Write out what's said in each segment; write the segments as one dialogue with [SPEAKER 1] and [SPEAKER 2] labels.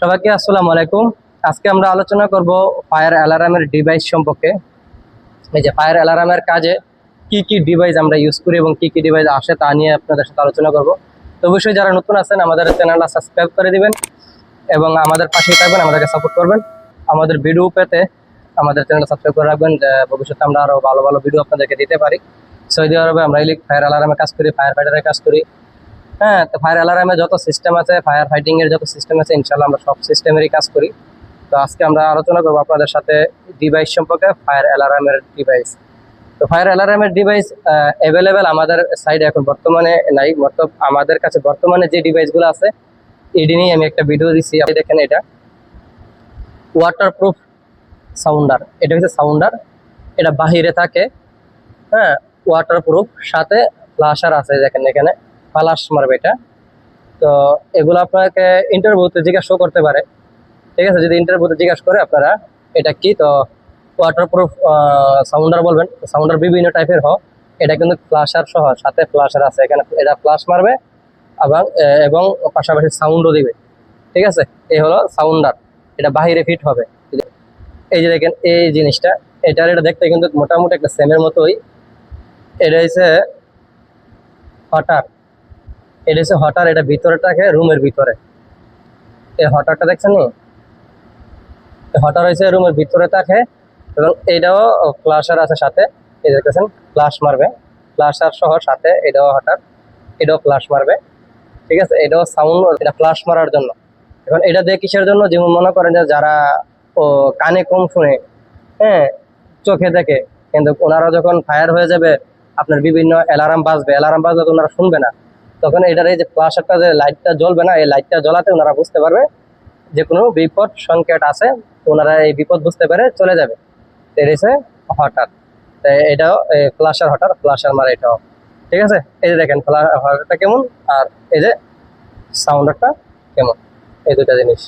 [SPEAKER 1] সবাইকে আসসালামু আলাইকুম। আজকে আমরা আলোচনা করব ফায়ার অ্যালার্মের ডিভাইস সম্পর্কে। এই যে ফায়ার অ্যালার্মের কাজে কি কি ডিভাইস আমরা ইউজ করি এবং কি কি ডিভাইস আসে তা নিয়ে আপনাদের সাথে আলোচনা করব। তো অবশ্যই যারা নতুন আছেন, আমাদের চ্যানেলটা সাবস্ক্রাইব করে দিবেন এবং আমাদের পাশে থাকবেন, আমাদেরকে সাপোর্ট করবেন। আমাদের ভিডিও পেতে আমাদের চ্যানেলটা সাবস্ক্রাইব করে রাখবেন ভবিষ্যতে আমরা আরও ভালো ভালো ভিডিও আপনাদেরকে দিতে পারি। সৌদি আরবে আমরা ইলেক ফায়ার অ্যালার্মে কাজ করি ফায়ার ফাইটারের কাজ করি। হ্যাঁ তো ফায়ার অ্যালার্মে যত সিস্টেম আছে ফায়ার ফাইটিং এর যত সিস্টেম আছে ইনশাল্লাহ আমরা সব সিস্টেমেরই কাজ করি। তো আজকে আমরা আলোচনা করব আপনাদের সাথে ডিভাইস সম্পর্কে ফায়ার অ্যালার্মের ডিভাইস তো ফায়ার অ্যালার্মের ডিভাইস অ্যাভেলেবেল আমাদের সাইডে এখন বর্তমানে নাই। আমাদের কাছে বর্তমানে যে ডিভাইসগুলো আছে, এটি নিয়ে আমি একটা ভিডিও দিচ্ছি আপনি দেখেন এটা। ওয়াটারপ্রুফ সাউন্ডার এটা হচ্ছে সাউন্ডার এটা বাহিরে থাকে। হ্যাঁ ওয়াটারপ্রুফ সাথে ফ্লাশার আছে, দেখেন এখানে। ফ্লাশ মারবে এটা। তো এগুলো আপনাকে ইন্টারভিউতে জিজ্ঞাসা করতে পারে। ঠিক আছে? যদি ইন্টারভিউতে জিজ্ঞাসা করে আপনারা এটা কি, তো ওয়াটারপ্রুফ সাউন্ডার বলবেন। সাউন্ডার বিভিন্ন টাইপের হয়। এটা কিন্তু ফ্লাশার সহ, সাথে ফ্লাশার আছে। এখানে এটা ফ্লাশ মারবে এবং এবং পাশাপাশি সাউন্ডও দিবে। ঠিক আছে? এই হলো সাউন্ডার এটা বাহিরে ফিট হবে। এই যে দেখেন, এই জিনিসটা, এটার এটা দেখতে কিন্তু মোটামুটি একটা সেমের মতোই। এটা হচ্ছে হটার এটা হচ্ছে হটার, এটা ভিতরে থাকে রুমের ভিতরে। এই হটারটা দেখছেন হটার হয়েছে রুমের ভিতরে থাকে এবং এটাও ক্লাসার আছে সাথে। এই দেখতেছেন ফ্লাশ মারবে। ফ্লাশার সহ সাথে এটাও হটার, এটাও ফ্লাশ মারবে। ঠিক আছে? এটাও সাউন্ড, এটা ফ্লাশ মারার জন্য। এখন এটা দিয়ে কিসের জন্য? যেমন মনে করেন যে যারা ও কানে কম শুনে হ্যাঁ চোখে দেখে, কিন্তু ওনারা যখন ফায়ার হয়ে যাবে, আপনার বিভিন্ন অ্যালার্ম বাজবে। অ্যালার্ম বাজবে তো ওনারা শুনবে না। তখন এটার এই যে ফ্লাশারটা যে লাইটটা জ্বলবে না, এই লাইটটা জ্বলাতে ওনারা বুঝতে পারবে যে কোনো বিপদ সংকেত আছে ওনারা এই বিপদ বুঝতে পারে চলে যাবে। এসে হঠাৎ। তো এটাও ফ্লাশার হঠাৎ ফ্লাশার মারে এটাও। ঠিক আছে? এই যে দেখেন হঠাৎটা কেমন আর এই যে সাউন্ডারটা কেমন, এই দুটা জিনিস।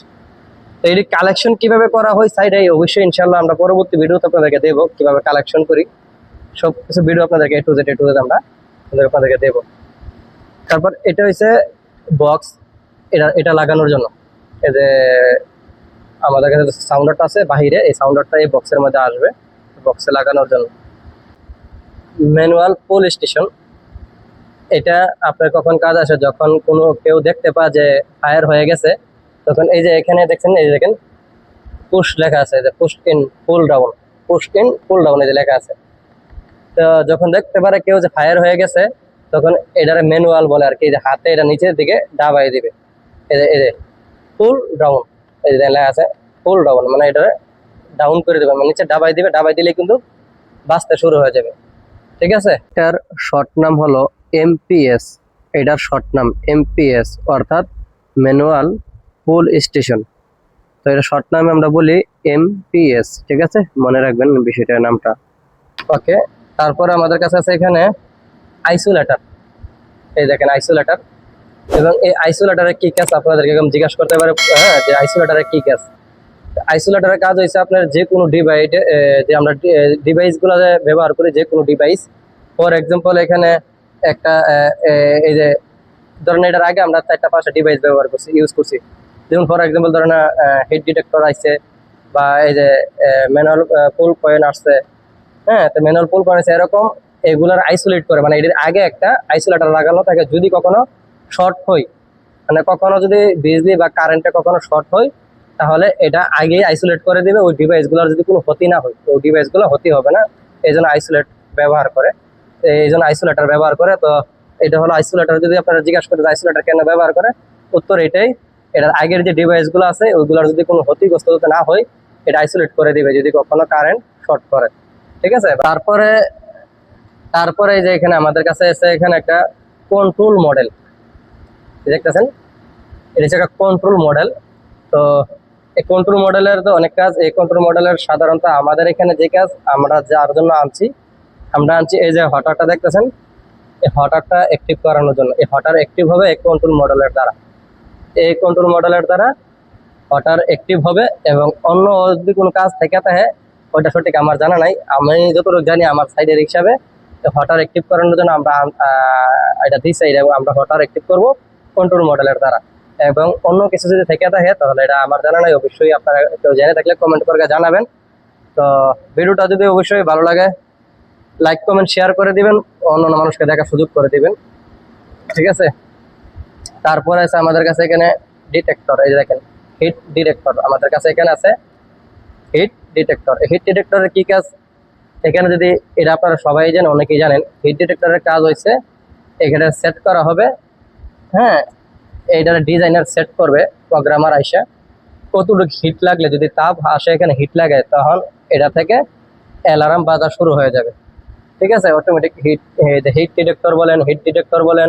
[SPEAKER 1] তো এটি কালেকশন কীভাবে করা হয় সাইডে অবশ্যই ইনশাল্লাহ আমরা পরবর্তী ভিডিওতে আপনাদেরকে দেবো কীভাবে কালেকশন করি। সব কিছু ভিডিও আপনাদেরকে A to Z A to Z আমরা আপনাদেরকে দেবো। তারপর এটা হচ্ছে বক্স এটা এটা লাগানোর জন্য। এই যে আমাদের কাছে সাউন্ডারটা আছে বাহিরে, এই সাউন্ডারটা এই বক্সের মধ্যে আসবে বক্সে লাগানোর জন্য। ম্যানুয়াল পুল স্টেশন এটা আপনার কখন কাজ আসে, যখন কোনো কেউ দেখতে পায় যে ফায়ার হয়ে গেছে, তখন এই যে এখানে দেখছেন, এই যে দেখেন পুশ লেখা আছে যে push in pull down push in pull down এই যে লেখা আছে। তো যখন দেখতে পারে কেউ যে ফায়ার হয়ে গেছে তখন এটারে ম্যানুয়াল বলে আর কি হাতে এটা নিচের দিকে ডাবাই দিবে। এই যে এই যে পুল ডাউন এই যে লেখা আছে ফুল ডাউন মানে এটারে ডাউন করে দেবে মানে নিচে ডাবাই দিবে ডাবাই দিলে কিন্তু বাঁচতে শুরু হয়ে যাবে। ঠিক আছে? এটার শর্ট নাম হলো এমপিএস এটার শর্ট নাম এমপিএস অর্থাৎ ম্যানুয়াল পুল স্টেশন তো এটা শর্ট নামে আমরা বলি এমপিএস ঠিক আছে? মনে রাখবেন বিষয়টার নামটা। ওকে তারপরে আমাদের কাছে আছে এখানে আইসোলেটার। এই দেখেন আইসোলেটার। এবং এই আইসোলেটারের কি কাজ আপনাদেরকে এরকম জিজ্ঞাসা করতে পারে হ্যাঁ যে আইসোলেটারের কি কাজ? আইসোলেটারের কাজ হয়েছে আপনার যে কোনো ডিভাইস যে আমরা ডিভাইসগুলো ব্যবহার করি, যে কোনো ডিভাইস ফর এক্সাম্পল এখানে একটা এই যে, ধরেন এটার আগে আমরা চারটা, পাঁচটা ডিভাইস ব্যবহার করছি ইউজ করছি। যেমন ফর এক্সাম্পল ধরেন হিট ডিটেক্টর আসছে বা এই যে ম্যানুয়াল পুল পয়েন্ট আসছে। হ্যাঁ তো ম্যানুয়াল পুল পয়েন্ট আছে এরকম। এগুলার আইসোলেট করে মানে এটির আগে একটা আইসোলেটার লাগানো থাকে যদি কখনো শর্ট হয়। মানে কখনো যদি বিজলি বা কারেন্টে কখনো শর্ট হয়, তাহলে এটা আগেই আইসোলেট করে দিবে, ওই ডিভাইসগুলোর যদি কোনো ক্ষতি না হয়, তো ওই ডিভাইসগুলো ক্ষতি হবে না। এই জন্য আইসোলেট ব্যবহার করে। এই জন্য আইসোলেটার ব্যবহার করে, তো এটা হলো আইসোলেটার যদি আপনারা জিজ্ঞাসা করেন আইসোলেটার কেন ব্যবহার করে, উত্তর এটাই, এটার আগের যে ডিভাইসগুলো আছে, ওইগুলোর যদি কোনো ক্ষতিগ্রস্ত না হয়, এটা আইসোলেট করে দিবে যদি কখনো কারেন্ট শর্ট করে। ঠিক আছে? তারপরে তারপরে এই যে এখানে আমাদের কাছে এসে এখানে একটা কন্ট্রোল মডেল দেখতেছেন? এটা হচ্ছে একটা কন্ট্রোল মডেল তো এই কন্ট্রোল মডেলের তো অনেক কাজ। এই কন্ট্রোল মডেলের সাধারণত আমাদের এখানে যে কাজ, আমরা যার জন্য আনছি, আমরা আনছি এই যে হটারটা দেখতেছেন? এই হটারটা অ্যাক্টিভ করানোর জন্য। এই হটার অ্যাক্টিভ হবে এই কন্ট্রোল মডেলের দ্বারা। এই কন্ট্রোল মডেলের দ্বারা হটার অ্যাক্টিভ হবে এবং অন্য যদি কোনো কাজ থেকে থাকে, ওইটা সঠিক আমার জানা নাই। আমি যতটুকু জানি আমার সাইডের হিসাবে হটার অ্যাক্টিভ করানোর জন্য আমরা এটা দিচ্ছি এবং আমরা হটার অ্যাক্টিভ করব কন্ট্রোল মডেলের দ্বারা। এবং অন্য কিছু যদি থেকে থাকে, তাহলে এটা আমার জানা নাই, অবশ্যই আপনারা কেউ জেনে থাকলে কমেন্ট করে জানাবেন। তো ভিডিওটা যদি অবশ্যই ভালো লাগে লাইক কমেন্ট শেয়ার করে দিবেন, অন্য অন্য মানুষকে দেখার সুযোগ করে দিবেন। ঠিক আছে? তারপরে আছে আমাদের কাছে এখানে ডিটেক্টর এই যে দেখেন হিট ডিটেক্টর আমাদের কাছে এখানে আছে হিট ডিটেক্টর হিট ডিটেক্টরের কী কাজ? এখানে যদি এটা আপনারা সবাই জানেন, অনেকেই জানেন হিট ডিটেক্টরের কাজ হয়েছে এখানে সেট করা হবে। হ্যাঁ এইটার ডিজাইনার সেট করবে প্রোগ্রামার আইসা। কতটুকু হিট লাগলে, যদি তাপ আসে এখানে হিট লাগে তখন এটা থেকে অ্যালার্ম বাজা শুরু হয়ে যাবে। ঠিক আছে? অটোমেটিক হিট হিট ডিটেক্টর বলেন হিট ডিটেক্টর বলেন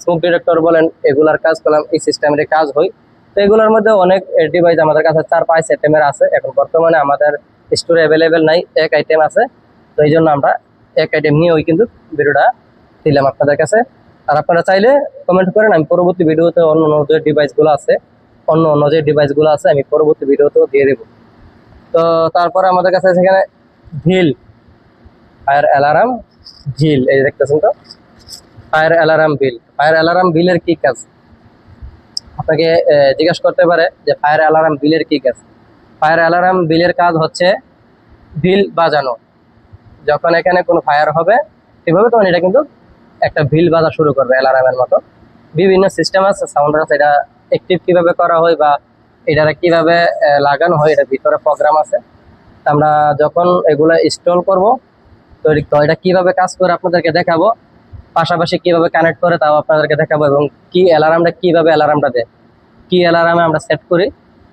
[SPEAKER 1] স্মোক ডিটেক্টর বলেন, এগুলার কাজ করলাম, এই সিস্টেমের কাজ হয় তো এগুলোর মধ্যে অনেক ডিভাইস আমাদের কাছে চার পাঁচ আইটেমের আছে। এখন বর্তমানে আমাদের স্টোরে অ্যাভেলেবেল নাই, এক আইটেম আছে। তো এই জন্য আমরা এক আইটেম নিয়ে ওই কিন্তু ভিডিওটা দিলাম আপনাদের কাছে। আর আপনারা চাইলে কমেন্ট করেন, আমি পরবর্তী ভিডিওতে অন্য অন্য যে ডিভাইসগুলো আছে, অন্য অন্য যে ডিভাইসগুলো আছে, আমি পরবর্তী ভিডিওতেও দিয়ে দেবো। তো তারপরে আমাদের কাছে সেখানে ঝিল ফায়ার অ্যালার্ম ঝিল এই দেখতেছেন তো? Fire alarm bell fire alarm বিলের কী কাজ? আপনাকে জিজ্ঞাসা করতে পারে যে ফায়ার অ্যালার্ম বিলের কী কাজ? ফায়ার অ্যালার্ম বিলের কাজ হচ্ছে বিল বাজানো। যখন এখানে কোনো ফায়ার হবে, এভাবে তখন এটা কিন্তু একটা ভিল বাজা শুরু করবে অ্যালার্মের মতো। বিভিন্ন সিস্টেম আছে সাউন্ড আছে, এটা অ্যাক্টিভ কীভাবে করা হয় বা এটা কীভাবে লাগানো হয় এটা ভিতরে প্রোগ্রাম আছে। আমরা যখন এগুলো ইনস্টল করব, তো এটি- কীভাবে কাজ করে আপনাদেরকে দেখাবো, পাশাপাশি কীভাবে কানেক্ট করে তাও আপনাদেরকে দেখাবো এবং কি অ্যালার্মটা কীভাবে অ্যালার্মটা দেয়। কি অ্যালার্মে আমরা সেট করি,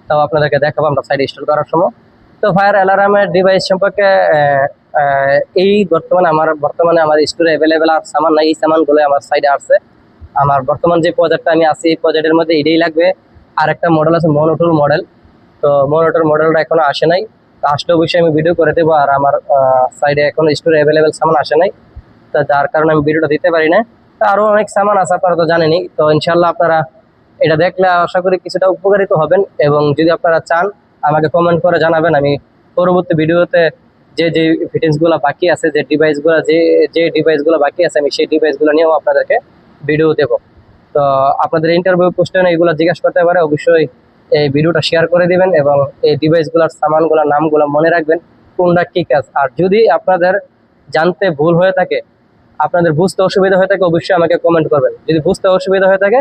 [SPEAKER 1] তাও আপনাদেরকে দেখাবো আমরা সাইড ইনস্টল করার সময়। তো ফায়ার অ্যালার্মের ডিভাইস সম্পর্কে এই বর্তমানে আমার বর্তমানে আমার স্টোরে অ্যাভেলেবেল আর সামান নাই, এই সামানগুলো আমার সাইডে আসছে। আমার বর্তমান যে প্রজেক্টটা আমি আছি, এই প্রজেক্টের মধ্যে এটাই লাগবে। আর একটা মডেল আছে মনোটোর মডেল তো মনোটুল মডেলটা এখনও আসে নাই। তো আসলে অবশ্যই আমি ভিডিও করে দেবো, আর আমার সাইডে এখনও স্টোরে অ্যাভেলেবেল সামান আসে নাই। তো যার কারণে আমি ভিডিওটা দিতে পারি না। তো আরও অনেক সামান আছে, আপনারা তো জানেনই। তো ইনশাল্লাহ আপনারা এটা দেখলে আশা করি কিছুটা উপকারিত হবেন। এবং যদি আপনারা চান, আমাকে কমেন্ট করে জানাবেন। আমি পরবর্তী ভিডিওতে যে যে ফিটিংসগুলো বাকি আছে, যে ডিভাইসগুলো যে যে ডিভাইসগুলো বাকি আছে, আমি সেই ডিভাইসগুলো নিয়েও আপনাদেরকে ভিডিও দেবো। তো আপনাদের ইন্টারভিউ কোশ্চেন এগুলো জিজ্ঞাসা করতে পারে, অবশ্যই এই ভিডিওটা শেয়ার করে দিবেন এবং এই ডিভাইসগুলোর সামানগুলোর নামগুলো মনে রাখবেন, কোনটা কি কাজ। আর যদি আপনাদের জানতে ভুল হয়ে থাকে, আপনাদের বুঝতে অসুবিধা হয়ে থাকে, অবশ্যই আমাকে কমেন্ট করবেন। যদি বুঝতে অসুবিধা হয়ে থাকে,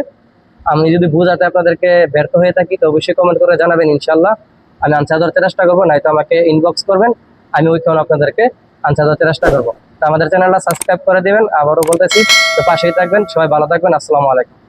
[SPEAKER 1] আমি যদি বুঝাতে আপনাদেরকে ব্যর্থ হয়ে থাকি, তো অবশ্যই কমেন্ট করে জানাবেন ইনশাল্লাহ আমি আনসার ধরতে চেষ্টা করব, নয়তো আমাকে ইনবক্স করবেন। আমি ওইখানে আপনাদেরকে আনসার দেওয়ার চেষ্টা করব। তো আমাদের চ্যানেলটা সাবস্ক্রাইব করে দেবেন, আবারও বলতেছি, তো পাশেই থাকবেন, সবাই ভালো থাকবেন, আসসালামু আলাইকুম।